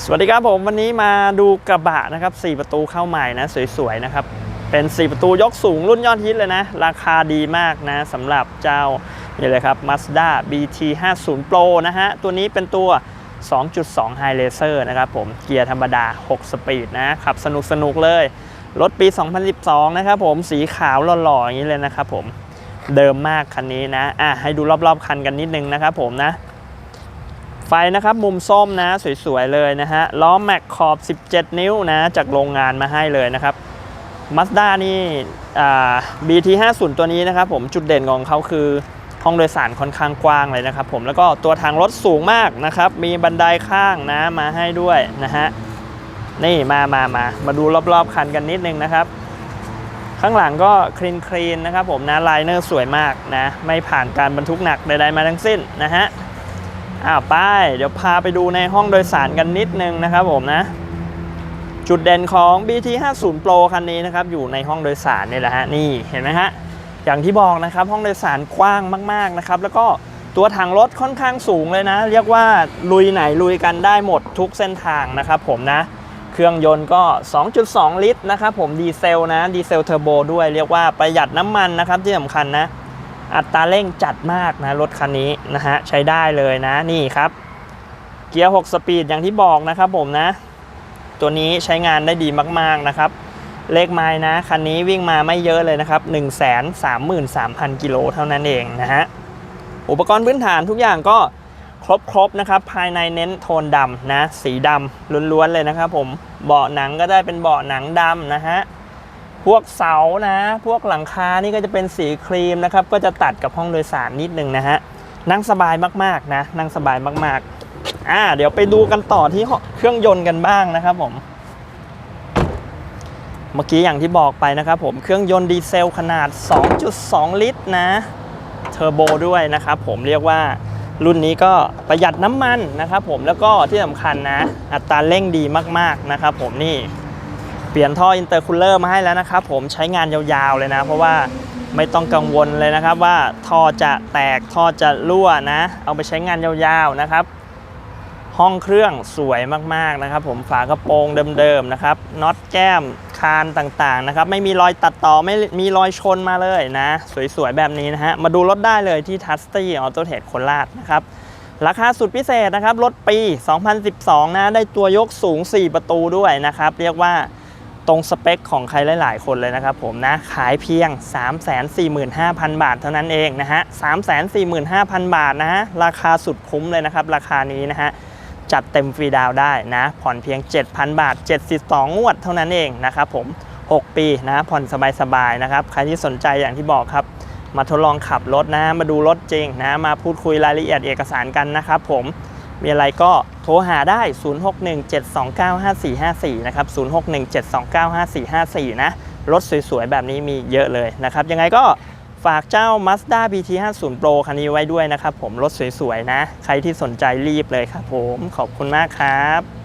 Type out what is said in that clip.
สวัสดีครับผมวันนี้มาดูกระบะนะครับ 4 ประตูเข้าใหม่นะสวยๆนะครับ เป็น 4 ประตูยกสูงรุ่นยอดฮิตเลยนะ ราคาดีมากนะสำหรับเจ้านี่เลยครับ Mazda BT 50 Pro นะฮะ ตัวนี้เป็นตัว 2.2 High Racer นะครับผมเกียร์ธรรมดา 6 สปีดนะ ขับสนุกๆเลย รถปี 2012 นะครับผมสีขาวหล่อๆอย่างนี้เลยนะครับผมเดิมมากคันนี้นะอะให้ดูรอบๆคันกันนิดนึงนะครับผมนะ ฟนะครับมุมส้มนะสวยๆเลยนะฮะล้อแม็กขอบ 17 นิ้วนะจากโรงงานมาให้เลยนะครับ Mazda นี่อ่า BT 50 ตัวนี้นะครับผมจุดเด่นของเขาคือห้องโดยสารค่อนข้างกว้างเลยนะครับผมแล้วก็ตัวทางรถสูงมากนะครับ มีบันไดข้างนะมาให้ด้วยนะฮะนี่มามามามาดูรอบๆคันกันนิดนึงนะครับ ข้างหลังก็คลีนคลีนนะครับผมนะไลเนอร์สวยมากนะไม่ผ่านการบรรทุกหนักใดๆมาทั้งสิ้นนะฮะ อ้าวไป เดี๋ยวพาไปดูในห้องโดยสารกันนิดนึงนะครับผมนะ จุดเด่นของ BT 50 Pro คันนี้นะครับ อยู่ในห้องโดยสารนี่แหละฮะ นี่เห็นไหมฮะ อย่างที่บอกนะครับ ห้องโดยสารกว้างมาก ๆ นะครับ แล้วก็ตัวถังรถค่อนข้างสูงเลยนะ เรียกว่าลุยไหนลุยกันได้หมดทุกเส้นทางนะครับผมนะ เครื่องยนต์ก็ 2.2 ลิตรนะครับผมดีเซลนะ ดีเซลเทอร์โบด้วย เรียกว่าประหยัดน้ำมันนะครับที่สำคัญนะ อัตราเร่งจัดมากนะรถคันนี้นะฮะใช้ได้เลยนะนี่ครับ เกียร์ 6 สปีดอย่างที่บอกนะครับผมนะ ตัวนี้ใช้งานได้ดีมากๆนะครับ เลขไม้นะคันนี้วิ่งมาไม่เยอะเลยนะครับ 1 3 3 3 0 0 0กิโลเท่านั้นเองนะฮะอุปกรณ์พื้นฐานทุกอย่างก็ครบๆนะครับ ภายในเน้นโทนดำนะ สีดำล้วนๆเลยนะครับผมเบาะหนังก็ได้เป็นเบาะหนังดำนะฮะ พวกเสานะ พวกหลังคานี่ก็จะเป็นสีครีมนะครับ ก็จะตัดกับห้องโดยสารนิดนึงนะฮะ นั่งสบายมากๆนะ นั่งสบายมากๆ อ่า เดี๋ยวไปดูกันต่อที่เครื่องยนต์กันบ้างนะครับผม เมื่อกี้อย่างที่บอกไปนะครับผม เครื่องยนต์ดีเซลขนาด 2.2 ลิตรนะ เทอร์โบด้วยนะครับผม เรียกว่ารุ่นนี้ก็ประหยัดน้ำมันนะครับผม แล้วก็ที่สำคัญนะ อัตราเร่งดีมากๆนะครับผมนี่ เปลี่ยนท่ออินเตอร์คูลเลอร์มาให้แล้วนะครับผมใช้งานยาวๆเลยนะ เพราะว่าไม่ต้องกังวลเลยนะครับว่าท่อจะแตกท่อจะรั่วนะ เอาไปใช้งานยาวๆนะครับ ห้องเครื่องสวยมากๆนะครับ ผมฝากระโปรงเดิมๆนะครับน็อตแก้มคานต่างๆนะครับ ไม่มีรอยตัดต่อไม่มีรอยชนมาเลยนะ สวยๆแบบนี้นะฮะมาดูรถได้เลยที่ทัสตี้ออโตเทสโคราชนะครับราคาสุดพิเศษนะครับ รถปี 2012 นะ ได้ตัวยกสูง 4 ประตูด้วยนะครับ เรียกว่า ตรงสเปคของใครหลาย ๆ คนเลยนะครับผมนะขายเพียง 345,000 บาทเท่านั้นเองนะฮะ345,000 บาทนะฮะราคาสุดคุ้มเลยนะครับ ราคานี้นะฮะจัดเต็มฟรีดาวได้นะผ่อนเพียง 7,000 บาท 72 งวดเท่านั้นเองนะครับผม 6 ปีนะผ่อนสบาย ๆ นะครับ ใครที่สนใจอย่างที่บอกครับ มาทดลองขับรถนะมาดูรถจริงนะมาพูดคุยรายละเอียดเอกสารกันนะครับผม มีอะไรก็โทรหาได้ 0617295454 นะครับ 0617295454 นะ รถสวยๆ แบบนี้มีเยอะเลยนะครับ ยังไงก็ฝากเจ้า Mazda BT50 Pro คันนี้ไว้ด้วยนะครับผม รถสวยๆ นะ ใครที่สนใจรีบเลยครับผม ขอบคุณมากครับ